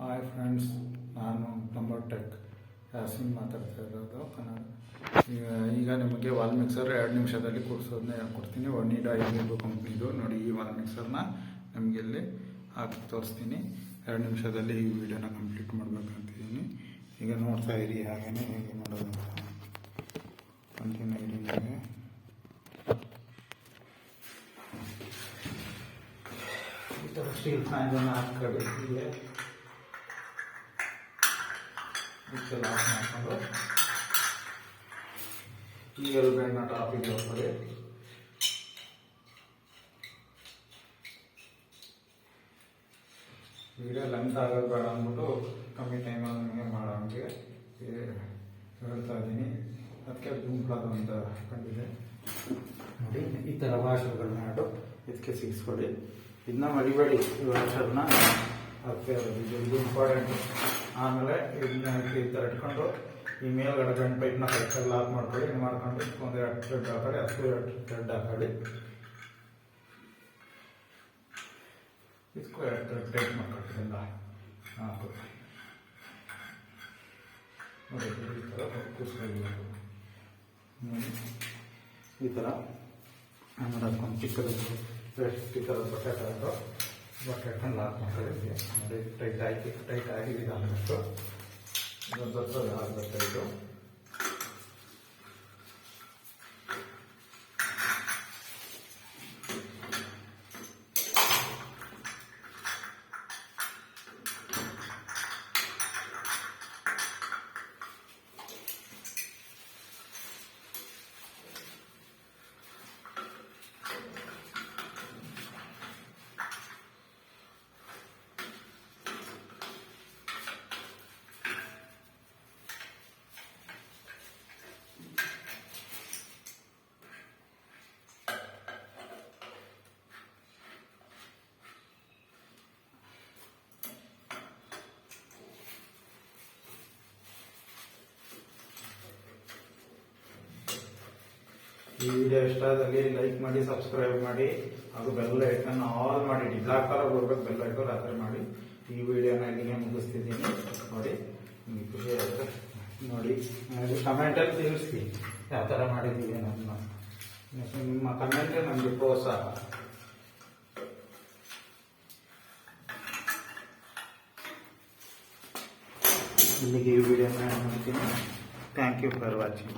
Hi friends ನಾನು plumber tech Yasin ಮಾತಾಡ್ತಾ ಇರೋದು. ಕನ್ನಡ. ಈಗ ಈಗ ನಿಮಗೆ ವಾಲ್ ಮಿಕ್ಸರ್ ಎರಡು ನಿಮಿಷದಲ್ಲಿ ಕೂರಿಸೋದನ್ನ ಹೇಳ್ಕೊಡ್ತೀನಿ ಒನಿಡಾ ಐದು ಕಂಪ್ನಿದು ನೋಡಿ, ಈ ವಾಲ್ ಮಿಕ್ಸರ್ನ ನಿಮಗೆ ಇಲ್ಲಿ ಹಾಕಿ ತೋರಿಸ್ತೀನಿ. ಎರಡು ನಿಮಿಷದಲ್ಲಿ ಈ ವಿಡಿಯೋನ ಕಂಪ್ಲೀಟ್ ಮಾಡ್ಬೇಕಂತಿದ್ದೀನಿ. ಈಗ ನೋಡ್ತಾ ಇರಿ, ಹಾಗೇನೆ ಹೇಗೆ ಮಾಡೋದು ಕಂಟಿನ್ಯೂ ಈ ಥರ ಸ್ಟೀಲ್ ಫ್ಯಾನ್ ಹಾಕ್ಕೊಳ್ಳಿ ಇದಕ್ಕೆಲ್ಲ ಆಫ್ ಮಾಡಿಕೊಂಡು ಈ ಎರಡು ಬೆಣ್ಣೆ ಟಾಪಿಗೆ ಹೋಗ್ತದೆ ವಿಡಿಯೋ ಲೆಂತ್ ಆಗೋದು ಬೇಡ ಅಂದ್ಬಿಟ್ಟು ಕಮ್ಮಿ ಟೈಮಲ್ಲಿ ನನಗೆ ಮಾಡೋಂಗೆ ಹೇಳ್ತಾ ಇದ್ದೀನಿ ಅದಕ್ಕೆ ಗುಂಪುಳದು ಅಂತ ಕಂಡಿದೆ ನೋಡಿ ಈ ಥರ ವಾಷರ್ಗಳು ಹಾಡು ಇದಕ್ಕೆ ಸಿಗಿಸ್ಕೊಳ್ಳಿ. ಇದನ್ನ ಮರಿಬೇಡಿ ಈ ವಾಷರ್ನ ಅದಕ್ಕೆ ಇದು ಇಂಪಾರ್ಟೆಂಟ್ ಆಮೇಲೆ ಇದನ್ನ ಈ ಥರ ಇಟ್ಕೊಂಡು ಈ ಮೇಲ್ಗಡೆ ಗಂಟು ಪೈಪ್ನ ಕರೆಕ್ಟಾಗಿ ಲಾಕ್ ಮಾಡ್ಕೊಳ್ಳಿ. ಹಿಂಗೆ ಮಾಡ್ಕೊಂಡು ಒಂದು ಎರಡು ಥ್ರೆಡ್ ಹಾಕೊಳ್ಳಿ, ಹತ್ತು ಎರಡು ಥ್ರೆಡ್ ಹಾಕೊಳ್ಳಿ. ಇದಕ್ಕೂ ಎರಡು ಥ್ರೆಡ್ ಟೈಟ್ ನೋಡಿ, ಈ ಥರ ಕೂಸ್ಕೊಳ್ಬೇಕು ನೋಡಿ ಈ ಥರ ಆಮೇಲೆ ಅದಕ್ಕೊಂದು ಚಿಕ್ಕದು, ಈ ಬಟ್ಟೆ ತಗೊಂಡು ಬಟ್ಟೆ ಇಟ್ಕೊಂಡು ಲಾಕ್ ಮಾಡ್ಕೊಳ್ಳಿ ನೋಡಿ ಟೈಟ್ ಆಗಿ ಟೈಟ್ ಆಗಿ ಇದಾಗಬೇಕು ಇದು ಬರ್ತದೆ ಆಗಬೇಕು ಈ ವಿಡಿಯೋ ಇಷ್ಟ ಆದಲ್ಲಿ ಲೈಕ್ ಮಾಡಿ ಸಬ್ಸ್ಕ್ರೈಬ್ ಮಾಡಿ, ಹಾಗೂ ಬೆಲ್ ಐಕನ್ ಆಲ್ ಮಾಡಿ ಬ್ಲಾಕ್ ಕಲರ್ ಬರ್ಬೇಕು ಬೆಲ್ಲ ಐಕನ್ ಆ ಥರ ಮಾಡಿ. ಈ ವಿಡಿಯೋನ ಇಲ್ಲಿಗೆ ಮುಗಿಸ್ತಿದ್ದೀನಿ. ನೋಡಿ, ನಿಮ್ಗೆ ಖುಷಿ ಆಗುತ್ತೆ. ನೋಡಿ ಕಮೆಂಟಲ್ಲಿ ತಿಳಿಸಿ ಯಾವ ಥರ ಮಾಡಿದ್ದೀವಿ ನಮ್ಮ ನಿಮ್ಮ ಕಮೆಂಟೇ ನಮಗೆ ಪ್ರೋತ್ಸಾಹ ಇಲ್ಲಿಗೆ ಈ ವಿಡಿಯೋನ ಮಾಡ್ತೀನಿ. Thank you for watching